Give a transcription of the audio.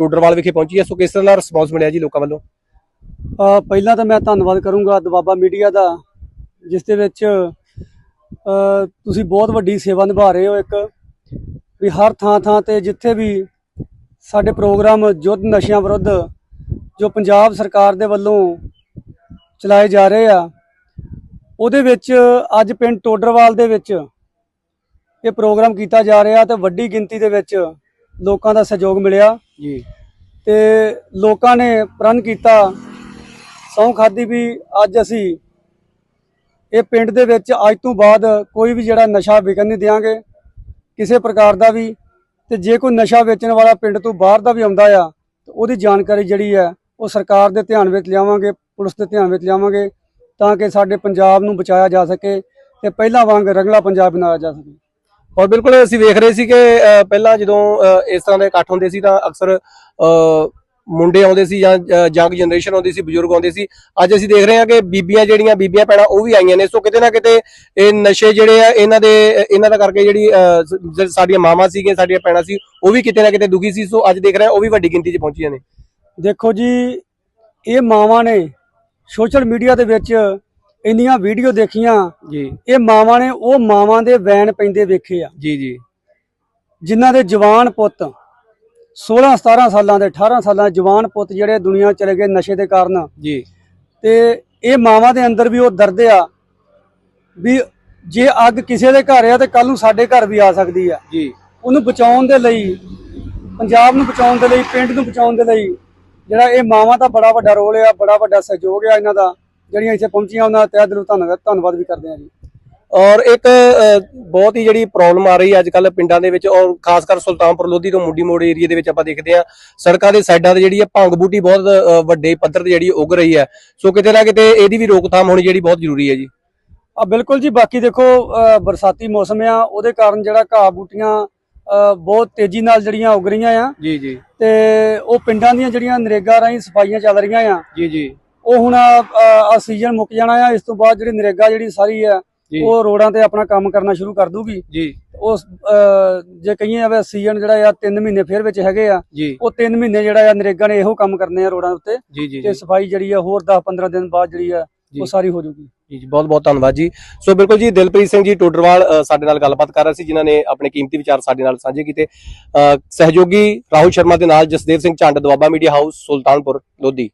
ਟੋਡਰਵਾਲ ਵਿਖੇ ਪਹੁੰਚੀ ਹੈ। ਸੋ ਕਿਸ ਤਰ੍ਹਾਂ ਦਾ ਰਿਸਪੌਂਸ ਮਿਲਿਆ ਜੀ ਲੋਕਾਂ ਵੱਲੋਂ? ਪਹਿਲਾਂ ਤਾਂ ਮੈਂ ਧੰਨਵਾਦ ਕਰੂੰਗਾ ਦਬਾਬਾ ਮੀਡੀਆ ਦਾ, ਜਿਸ ਦੇ ਵਿੱਚ ਤੁਸੀਂ ਬਹੁਤ ਵੱਡੀ ਸੇਵਾ ਨਿਭਾ ਰਹੇ ਹੋ ਇੱਕ, ਵੀ ਹਰ ਥਾਂ ਥਾਂ ਤੇ ਜਿੱਥੇ ਵੀ ਸਾਡੇ ਪ੍ਰੋਗਰਾਮ ਯੁੱਧ ਨਸ਼ਿਆਂ ਵਿਰੁੱਧ ਜੋ ਪੰਜਾਬ ਸਰਕਾਰ ਦੇ ਵੱਲੋਂ ਚਲਾਏ ਜਾ ਰਹੇ ਆ, ਉਹਦੇ ਵਿੱਚ ਅੱਜ ਪਿੰਡ ਟੋਡਰਵਾਲ ਦੇ ਵਿੱਚ ਇਹ ਪ੍ਰੋਗਰਾਮ ਕੀਤਾ ਜਾ ਰਿਹਾ ਤੇ ਵੱਡੀ ਗਿਣਤੀ ਦੇ ਵਿੱਚ ਲੋਕਾਂ ਦਾ ਸਹਿਯੋਗ ਮਿਲਿਆ। ਜੀ। ਤੇ ਲੋਕਾਂ ਨੇ ਪ੍ਰਣ ਕੀਤਾ ਸਹੁੰ ਖਾਦੀ ਵੀ ਅੱਜ ਅਸੀਂ ਇਹ ਪਿੰਡ ਦੇ ਵਿੱਚ ਅੱਜ ਤੋਂ ਬਾਅਦ ਕੋਈ ਵੀ ਜਿਹੜਾ ਨਸ਼ਾ ਵਿਕਣ ਨਹੀਂ ਦਿਆਂਗੇ ਕਿਸੇ ਪ੍ਰਕਾਰ ਦਾ ਵੀ। ਤੇ ਜੇ ਕੋਈ ਨਸ਼ਾ ਵੇਚਣ ਵਾਲਾ ਪਿੰਡ ਤੋਂ ਬਾਹਰ ਦਾ ਵੀ ਆਉਂਦਾ ਆ ਤੇ ਉਹਦੀ ਜਾਣਕਾਰੀ ਜਿਹੜੀ ਹੈ ਉਹ ਸਰਕਾਰ ਦੇ ਧਿਆਨ ਵਿੱਚ ਲਿਆਵਾਂਗੇ ਪੁਲਿਸ ਦੇ ਧਿਆਨ ਵਿੱਚ ਲਿਆਵਾਂਗੇ ਤਾਂ ਕਿ ਸਾਡੇ ਪੰਜਾਬ ਨੂੰ ਬਚਾਇਆ ਜਾ ਸਕੇ ਤੇ ਪਹਿਲਾਂ ਵਾਂਗ ਰੰਗਲਾ ਪੰਜਾਬ ਬਣਾਇਆ ਜਾ ਸਕੇ। ਔਰ ਬਿਲਕੁਲ ਅਸੀਂ ਵੇਖ ਰਹੇ ਸੀ ਕਿ ਪਹਿਲਾਂ ਜਦੋਂ ਇਸ ਤਰ੍ਹਾਂ ਦੇ ਇਕੱਠ ਹੁੰਦੇ ਸੀ ਤਾਂ ਅਕਸਰ ਮੁੰਡੇ ਆਉਂਦੇ ਸੀ ਜਾਂ ਜੰਗ ਜਨਰੇਸ਼ਨ ਆਉਂਦੀ ਸੀ, ਬਜ਼ੁਰਗ ਆਉਂਦੇ ਸੀ। ਅੱਜ ਅਸੀਂ ਦੇਖ ਰਹੇ ਹਾਂ ਕਿ ਬੀਬੀਆਂ ਜਿਹੜੀਆਂ, ਬੀਬੀਆਂ ਪੈਣਾ ਉਹ ਵੀ ਆਈਆਂ ਨੇ। ਸੋ ਕਿਤੇ ਨਾ ਕਿਤੇ ਇਹ ਨਸ਼ੇ ਜਿਹੜੇ ਆ, ਇਹਨਾਂ ਦੇ, ਇਹਨਾਂ ਦਾ ਕਰਕੇ ਜਿਹੜੀ ਸਾਡੀਆਂ ਮਾਵਾਂ ਸੀਗੀਆਂ, ਸਾਡੀਆਂ ਪੈਣਾ ਸੀ, ਉਹ ਵੀ ਕਿਤੇ ਨਾ ਕਿਤੇ ਦੁਖੀ ਸੀ। ਸੋ ਅੱਜ ਦੇਖ ਰਹੇ ਉਹ ਵੀ ਵੱਡੀ ਗਿਣਤੀ 'ਚ ਪਹੁੰਚੀਆਂ ਨੇ। ਦੇਖੋ ਜੀ, ਇਹ ਮਾਵਾਂ ਨੇ ਸੋਸ਼ਲ ਮੀਡੀਆ ਦੇ ਵਿੱਚ ਇੰਨੀਆਂ ਵੀਡੀਓ ਦੇਖੀਆਂ ਜੀ। ਇਹ ਮਾਵਾਂ ਨੇ ਉਹ ਮਾਵਾਂ ਦੇ ਵੈਨ ਪੈਂਦੇ ਵੇਖੇ ਆ। ਜੀ ਜੀ। ਜਿਨ੍ਹਾਂ ਦੇ ਜਵਾਨ ਪੁੱਤ 16 17 ਸਾਲਾਂ ਦੇ 18 ਸਾਲਾਂ ਦੇ ਜਵਾਨ ਪੁੱਤ ਜਿਹੜੇ ਦੁਨੀਆ ਚਲੇ ਗਏ ਨਸ਼ੇ ਦੇ ਕਾਰਨ। ਜੀ। ਤੇ ਇਹ ਮਾਵਾਂ ਦੇ ਅੰਦਰ ਵੀ ਉਹ ਦਰਦ ਆ ਵੀ ਜੇ ਅੱਗ ਕਿਸੇ ਦੇ ਘਰ ਆ ਤੇ ਕੱਲ ਨੂੰ ਸਾਡੇ ਘਰ ਵੀ ਆ ਸਕਦੀ ਆ। ਜੀ। ਉਹਨੂੰ ਬਚਾਉਣ ਦੇ ਲਈ ਪੰਜਾਬ ਨੂੰ ਬਚਾਉਣ ਦੇ ਲਈ ਪਿੰਡ ਨੂੰ ਬਚਾਉਣ ਦੇ ਲਈ ਜਿਹੜਾ ਇਹ ਮਾਵਾਂ ਦਾ ਬੜਾ ਵੱਡਾ ਰੋਲ ਆ ਬੜਾ ਵੱਡਾ ਸਹਿਯੋਗ ਆ ਇਹਨਾਂ ਦਾ। ਜਿਹੜੀਆਂ ਇੱਥੇ ਪਹੁੰਚੀਆਂ ਉਹਨਾਂ ਦਾ ਤਹਿ ਦਿਲੋਂ ਧੰਨਵਾਦ ਧੰਨਵਾਦ ਵੀ ਕਰਦੇ ਆ ਜੀ। ਔਰ ਇੱਕ ਬਹੁਤ ਹੀ ਜਿਹੜੀ ਪ੍ਰੋਬਲਮ ਆ ਰਹੀ ਹੈ ਅੱਜ ਕੱਲ ਪਿੰਡਾਂ ਦੇ ਵਿੱਚ ਔਰ ਖਾਸ ਕਰ ਸੁਲਤਾਨਪੁਰ ਲੋਧੀ ਤੋਂ ਮੁੰਡੀ ਮੋੜ ਏਰੀਆ ਦੇ ਵਿੱਚ ਆਪਾਂ ਦੇਖਦੇ ਆ ਸੜਕਾਂ ਦੇ ਸਾਈਡਾਂ ਤੇ ਜਿਹੜੀ ਹੈ ਭੰਗ ਬੂਟੀ ਬਹੁਤ ਵੱਡੇ ਪੱਧਰ ਤੇ ਜਿਹੜੀ ਉਗ ਰਹੀ ਹੈ। ਸੋ ਕਿਤੇ ਨਾ ਕਿਤੇ ਇਹਦੀ ਵੀ ਰੋਕਥਾਮ ਹੋਣੀ ਜਿਹੜੀ ਬਹੁਤ ਜ਼ਰੂਰੀ ਹੈ ਜੀ। ਆ ਬਿਲਕੁਲ ਜੀ ਬਾਕੀ ਦੇਖੋ ਬਰਸਾਤੀ ਮੌਸਮ ਆ ਉਹਦੇ ਕਾਰਨ ਜਿਹੜਾ ਘਾਹ ਬੂਟੀਆਂ ਬਹੁਤ ਤੇਜ਼ੀ ਨਾਲ ਜਿਹੜੀਆਂ ਉਗ ਰਹੀਆਂ ਆ। ਜੀ ਜੀ। ਤੇ ਉਹ ਪਿੰਡਾਂ ਦੀਆਂ ਜਿਹੜੀਆਂ ਨਰੇਗਾ ਰਾਹੀਂ ਸਫਾਈਆਂ ਚੱਲ ਰਹੀਆਂ ਆ। ਜੀ ਜੀ। ਉਹ ਹੁਣ ਆ ਸੀਜ਼ਨ ਮੁੱਕ ਜਾਣਾ ਆ ਇਸ ਤੋਂ ਬਾਅਦ ਜਿਹੜੀ ਨਰੇਗਾ ਜਿਹੜੀ ਸਾਰੀ ਆ ਉਹ ਰੋਡਾਂ ਤੇ ਆਪਣਾ ਕੰਮ ਕਰਨਾ ਸ਼ੁਰੂ ਕਰ ਦੂਗੀ। ਜੀ। ਉਸ ਜੇ ਕਹੀਏ ਆ ਸੀਜ਼ਨ ਜਿਹੜਾ ਆ 3 ਮਹੀਨੇ ਫਿਰ ਵਿੱਚ ਹੈਗੇ ਆ ਉਹ 3 ਮਹੀਨੇ ਜਿਹੜਾ ਆ ਨਰੇਗਾ ਨੇ ਇਹੋ ਕੰਮ ਕਰਨੇ ਆ ਰੋਡਾਂ ਉੱਤੇ। ਤੇ ਸਫ਼ਾਈ ਜਿਹੜੀ ਆ ਹੋਰ 10 15 ਦਿਨ ਬਾਅਦ ਜਿਹੜੀ ਆ। ਉਹ ਸਾਰੀ ਹੋ ਜਾਊਗੀ। ਜੀ ਜੀ ਬਹੁਤ ਬਹੁਤ ਧੰਨਵਾਦ ਜੀ। ਸੋ ਬਿਲਕੁਲ ਜੀ ਦਿਲਪ੍ਰੀਤ ਸਿੰਘ ਜੀ ਟੋਡਰਵਾਲ ਸਾਡੇ ਨਾਲ ਗੱਲਬਾਤ ਕਰ ਰਹੇ ਸੀ ਜਿਨ੍ਹਾਂ ਨੇ ਆਪਣੇ ਕੀਮਤੀ ਵਿਚਾਰ ਸਾਡੇ ਨਾਲ ਸਾਂਝੇ ਕੀਤੇ। ਸਹਿਯੋਗੀ ਰਾਹੁਲ ਸ਼ਰਮਾ ਦੇ ਨਾਲ ਜਸਦੇਵ ਸਿੰਘ ਝੰਡ ਦੁਆਬਾ ਮੀਡੀਆ ਹਾਊਸ ਸੁਲਤਾਨਪੁਰ ਲੋਧੀ।